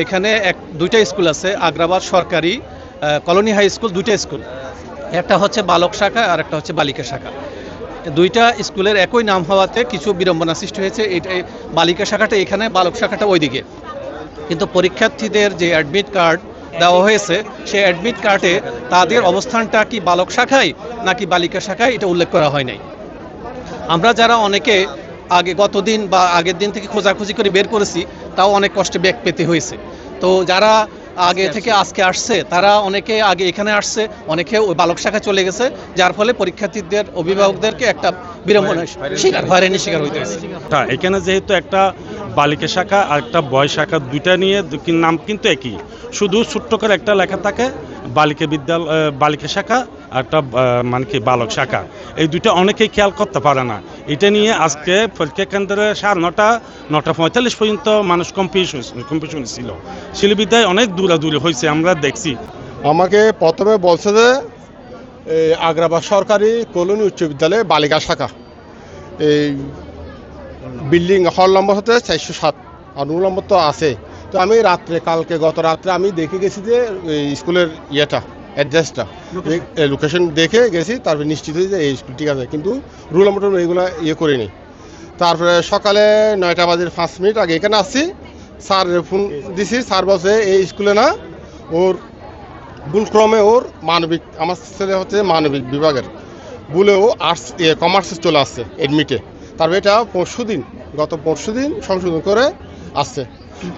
এখানে এক, দুইটা স্কুল আছে, আগ্রাবাদ সরকারি কলোনি হাই স্কুল, দুইটা স্কুল। একটা হচ্ছে বালক শাখা আর একটা হচ্ছে বালিকা শাখা। দুইটা স্কুলের একই নাম হওয়াতে কিছু বিড়ম্বনা সৃষ্টি হয়েছে। এটা বালিকা শাখাটা এখানে, বালক শাখাটা ওইদিকে। কিন্তু পরীক্ষার্থীদের যে অ্যাডমিট কার্ড দেওয়া হয়েছে, সেই অ্যাডমিট কার্ডে তাদের অবস্থানটা কি বালক শাখায় নাকি বালিকা শাখায়, এটা উল্লেখ করা হয় নাই। আমরা যারা অনেকে আগে গতদিন বা আগের দিন থেকে খোঁজাখুঁজি করে বের করেছি তাও অনেক কষ্টে ব্যাগ পেতে হয়েছে। তো যারা আগে থেকে আজকে আসছে তারা অনেকে আগে এখানে আসছে অনেকে ওই বালক শাখায় চলে গেছে যার ফলে পরীক্ষার্থীদের অভিভাবকদেরকে একটা বিড়ম্বনা শিকার হয়রানি শিকার হইতে হয়েছে। তা এখানে যেহেতু একটা বালিকা শাখা আর একটা বয় শাখা দুইটা নিয়ে নাম কিন্তু একই। শুধু ছোট্ট করে একটা লেখা থাকে বালিকা বিদ্যালয় বালিকা শাখা আর একটা মানে কি বালক শাখা। এই দুইটা অনেকেই খেয়াল করতে পারে না। এটা নিয়ে আজকে পরীক্ষা কেন্দ্রে সাড়ে নটা নটা পঁয়তাল্লিশ পর্যন্ত মানুষ কম্পিটিশন কম্পিটিশন ছিল। শিলবিদ্যায় অনেক দূরাদূরি হয়েছে, আমরা দেখছি। আমাকে প্রথমে বলছে যে আগ্রাবাদ সরকারি কলোনি উচ্চ বিদ্যালয়ে, বালিকা শাখা। এই বিল্ডিং হল নম্বর হচ্ছে চারশো সাত, আর নম্বর তো আছে। তো আমি রাত্রে, কালকে গত রাত্রে আমি দেখে গেছি যে স্কুলের ইয়েটা। অ্যাড্রেসটা। লোকেশন দেখে গেছি তারপরে নিশ্চিত হয়েছে যে এই স্কুল ঠিক আছে। কিন্তু রুল নম্বর এগুলো ইয়ে করিনি। তারপরে সকালে নয়টা বাজে পাঁচ মিনিট আগে এখানে আসছি। স্যার ফোন দিছি স্যার বলছে এই স্কুলে না ওর ভুলক্রমে ওর মানবিক আমার ছেলে হচ্ছে মানবিক বিভাগের। বলে ও আর্টস ইয়ে কমার্সে চলে আসছে এডমিটে তারপরে এটা পরশু দিন গত পরশু দিন সংশোধন করে আসছে।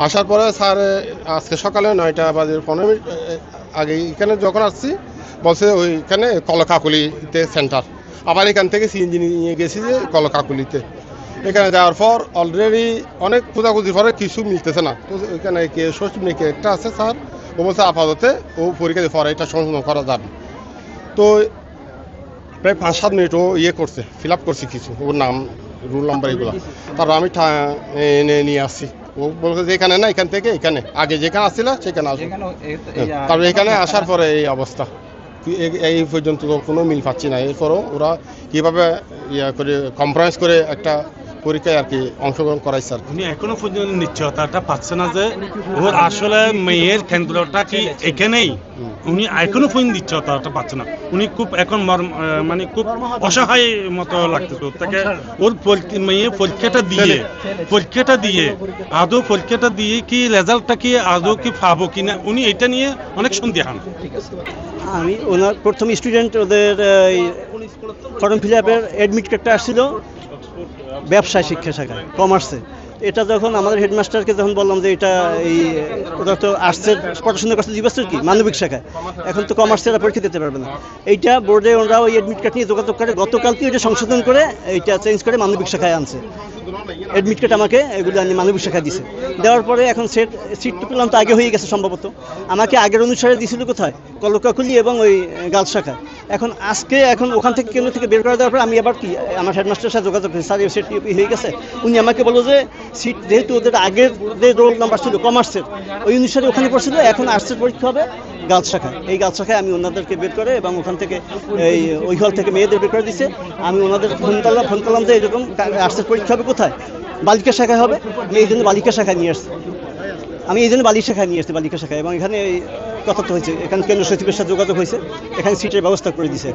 আসার পরে স্যার আজকে সকালে নয়টা বাজে পনেরো মিনিট আগে এখানে যখন আসছি, বলছে ওইখানে কলকাকুলিতে সেন্টার আবার এখান থেকে সিএনজি নিয়ে গেছি যে কলকাকুলিতে। এখানে যাওয়ার পর অলরেডি অনেক খোঁজাখুঁজির পরে কিছু মিলতেছে না। তো এখানে কে সচিব নাকি একটা আছে স্যার, ও বলছে আপাততে ও পরীক্ষা দিয়ে পরে এটা সংশোধন করা যাবে। তো প্রায় পাঁচ, সাত মিনিট ও ইয়ে করছে ফিল আপ করছে কিছু, ওর নাম রুল নাম্বার এগুলো। তারপর আমি এনে নিয়ে আসছি। ও বলছে যে এখানে না এখান থেকে এখানে। আগে যেখানে আসছিল সেখানে আসো হ্যাঁ, তারপরে এখানে আসার পরে এই অবস্থা। এই- এই পর্যন্ত কোনো মিল পাচ্ছি না। এরপরও ওরা কীভাবে ইয়ে করে কম্প্রোমাইজ করে একটা পরীক্ষায় আর কি অংশগ্রহণ করাইছে আর কি। উনি এখনও পর্যন্ত নিশ্চয়তাটা পাচ্ছে না যে ওর আসলে মেয়ের কেন্দ্রটা কি এখানেই? উনি এখনও পর্যন্ত নিশ্চয়তাটা পাচ্ছে না। উনি খুব এখন মানে খুব অসহায় মতো লাগতেছে ওর থেকে। ওর মেয়ে পরীক্ষাটা দিয়ে পরীক্ষাটা দিয়ে আদৌ পরীক্ষাটা দিয়ে কি রেজাল্টটা কি আদৌ কি পাবো কিনা উনি এটা নিয়ে অনেক সন্দেহান আমি ওনার প্রথম স্টুডেন্ট ওদের ফর্ম ফিল আপের অ্যাডমিট কার্ডটা আসছিল। ব্যবসায় শিক্ষা শাখায়, কমার্সে। এটা যখন আমাদের হেডমাস্টারকে যখন বললাম যে এটা এই ওরা তো আর্টসের পড়াশোনা করছে দুই কি? মানবিক শাখায়। এখন তো কমার্সে এরা পরীক্ষা দিতে পারবে না। এইটা বোর্ডে ওরা ওই অ্যাডমিট কার্ড নিয়ে যোগাযোগ করে গতকালকে এটা সংশোধন করে এইটা চেঞ্জ করে মানবিক শাখায় আনছে। অ্যাডমিট কার্ড আমাকে এগুলো আমি মানবিক শাখায় দিছে। দেওয়ার পরে এখন সেট সিট পেলাম তো আগে হয়ে গেছে সম্ভবত। আমাকে আগের অনুসারে দিয়েছিল কোথায়? কলকাকুলি এবং ওই, গার্লস শাখায় এখন আজকে এখন ওখান থেকে কেন্দ্র থেকে বের করে দেওয়ার পর আমি আবার কি, আমার হেডমাস্টারের সাথে যোগাযোগ করেছি স্যার সেট হয়ে গেছে। উনি আমাকে বলল যে সিট যেহেতু ওদের আগের যে রোল নাম্বার ছিল কমার্সের ওই অনুসারে ওখানে পড়ছিল এখন আর্টসের পরীক্ষা হবে গাছ শাখায়। এই গাছ শাখায় আমি ওনাদেরকে বের করে এবং ওখান থেকে এই ওই হল থেকে মেয়েদের বের করে দিছে। আমি ওনাদের ফোন করলাম ফোন করলাম যে, এরকম আর্টসের পরীক্ষা হবে কোথায়? বালিকা শাখায় হবে। এই জন্য বালিকা শাখায় নিয়ে আসছি। আমি এই জন্য বালিকা শাখায় নিয়ে আসছি, বালিকা শাখায়। এবং এখানে কথা হয়েছে। এখানে কেন্দ্র সচিবের সাথে যোগাযোগ হয়েছে। এখানে সিটের ব্যবস্থা করে দিয়েছে